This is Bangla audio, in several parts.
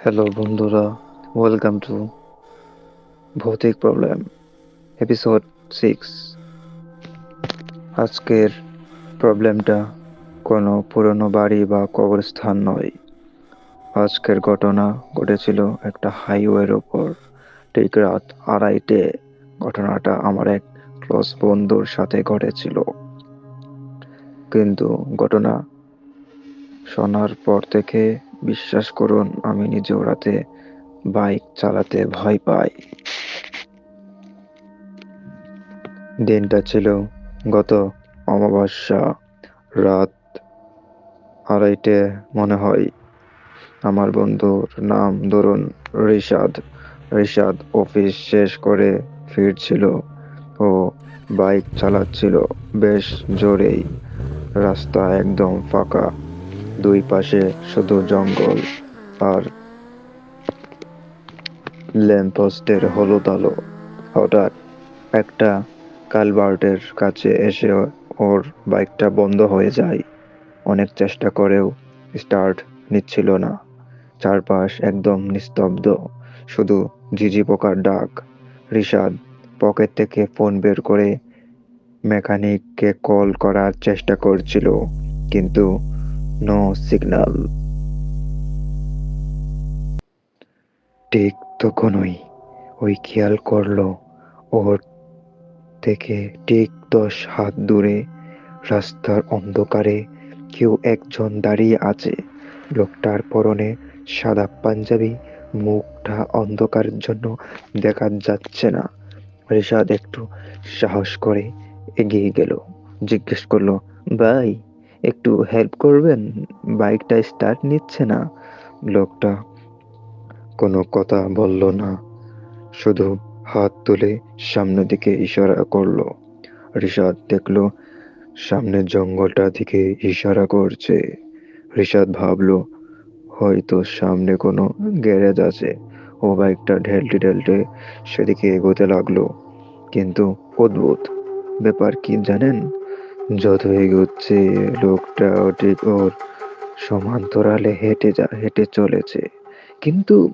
হ্যালো বন্ধুরা। ওয়েলকাম টু ভৌতিক প্রবলেম এপিসোড সিক্স আজকের প্রবলেমটা কোনো পুরনো বাড়ি বা কবরস্থান নয়। আজকের ঘটনা ঘটেছিল একটা হাইওয়ের ওপর। ঠিক রাত আড়াইটে ঘটনাটা আমার এক ক্লোজ বন্ধুর সাথে ঘটেছিল। কিন্তু ঘটনা শোনার পর থেকে বিশ্বাস করুন, আমি নিজেও রাতে বাইক চালাতে ভয় পাই। দিনটা ছিল গত অমাবস্যা রাত আড়াইটে মনে হয়। আমার বন্ধুর নাম ধরুন রিশাদ। রিশাদ অফিস শেষ করে ফিরছিল ও বাইক চালাচ্ছিল বেশ জোরেই। রাস্তা একদম ফাঁকা। দুই পাশে শুধু জঙ্গল আর ল্যাম্পপোস্টের হলুদ আলো। হঠাৎ একটা কালভার্টের কাছে এসে ওর বাইকটা বন্ধ হয়ে যায়। অনেক চেষ্টা করেও স্টার্ট নিচ্ছিল না। চারপাশ একদম নিস্তব্ধ। শুধু ঝিঝি পোকার ডাক। রিশাদ পকেট থেকে ফোন বের করে মেকানিককে কল করার চেষ্টা করছিল। কিন্তু নো সিগন্যাল ঠিক তখনই ওই খেয়াল করল, ওর থেকে ঠিক দশ হাত দূরে, রাস্তার অন্ধকারে কেউ একজন দাঁড়িয়ে আছে। লোকটার পরনে সাদা পাঞ্জাবি, মুখটা অন্ধকারের জন্য দেখা যাচ্ছে না। রিশাদ একটু সাহস করে এগিয়ে গেল, জিজ্ঞেস করল, ভাই একটু হেল্প করবেন? বাইকটা স্টার্ট নিচ্ছে না। লোকটা কোনো কথা বলল না। শুধু হাত তুলে সামনের দিকে ইশারা করল। রিশাদ দেখল সামনের জঙ্গলটা দিকে ইশারা করছে। রিশাদ ভাবলো, হয়তো সামনে কোনো গ্যারেজ আছে। ও বাইকটা ঢেলতে ঢেলতে সেদিকে এগোতে লাগল। কিন্তু অদ্ভুত ব্যাপার কি জানেন? যত এগোচ্ছে লোকটা ঠিক ওর সমান্তরালে হেঁটে যা, হেঁটে চলেছে। কিন্তু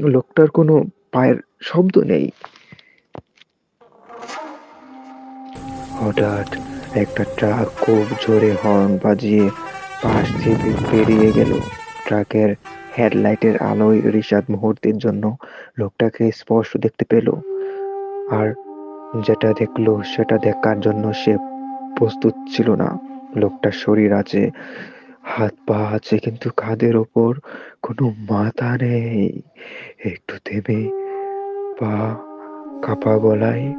লোকটার কোনো পায়ের শব্দ নেই। হঠাৎ একটা ট্রাক খুব জোরে হর্ন বাজিয়ে পাশ দিয়ে পেরিয়ে গেল। ট্রাকের হেডলাইটের আলোয় রিশাদ মুহূর্তের জন্য লোকটাকে স্পষ্ট দেখতে পেল। আর যেটা দেখল, সেটা দেখার জন্য সে প্রস্তুত ছিল না। লোকটার শরীর আছে, হাত পা আছে, কিন্তু কাঁধের ওপর কোনো মাথা নেই। একটু থেমে পা কাপা গলায়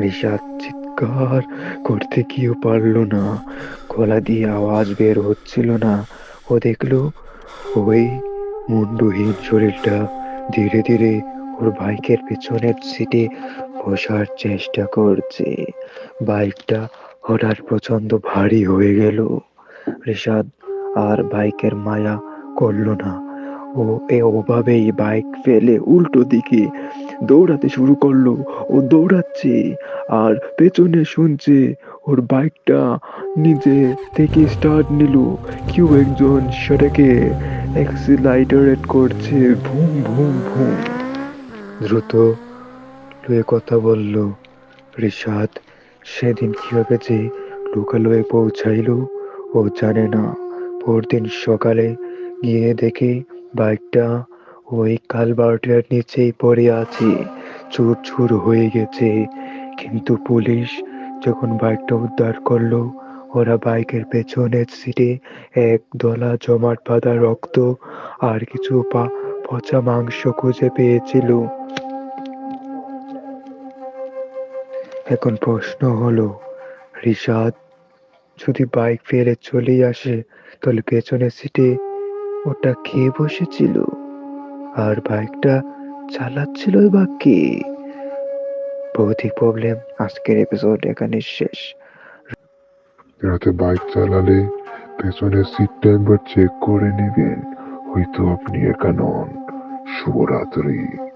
রিশাদ চিৎকার করতে গিয়েও পারল না। গলা দিয়ে আওয়াজ বের হচ্ছিল না। ও দেখল ওই মুন্ডুহীন শরীরটা ধীরে ধীরে ওর বাইকের পেছনের সিটে বসার চেষ্টা করছে। বাইকটা হঠাৎ প্রচণ্ড ভারী হয়ে গেল। ঋষাদ আর বাইকের মায়া করল না। ও এ ওভাবেই বাইক ফেলে উল্টো দিকে দৌড়াতে শুরু করল। ও দৌড়াচ্ছে আর পেছনে শুনছে, ওর বাইকটা নিজে থেকে স্টার্ট নিল। কেউ একজন সেটাকে এক্সিলাইটারেট করছে, ভুম ভুম ভুম। দ্রুত লুয়ে কথা বলল রিশাদ। সেদিন কীভাবে যে লোকালয়ে পৌঁছাইল ও জানে না। পরদিন সকালে গিয়ে দেখে বাইকটা ওই কালভার্টের নিচেই পড়ে আছে, চুর চুর হয়ে গেছে। কিন্তু পুলিশ যখন বাইকটা উদ্ধার করল, ওরা বাইকের পেছনের সিটে এক দলা জমাট বাঁধা রক্ত আর কিছু পা পচা মাংস খুঁজে পেয়েছিল। এখন প্রশ্ন হলো, রিশাদ, যদি বাইক ফেলে চলে আসে, তাহলে পেছনের সিটে ওটা কে বসেছিল? আর বাইকটা চালাচ্ছিল বা কে? ভৌতিক প্রবলেম আজকের এপিসোড এখানে শেষ। রাতে বাইক চালালে পেছনের সিটটা একবার চেক করে নেবেন, হয়তো আপনি একা নন। শুভরাত্রি।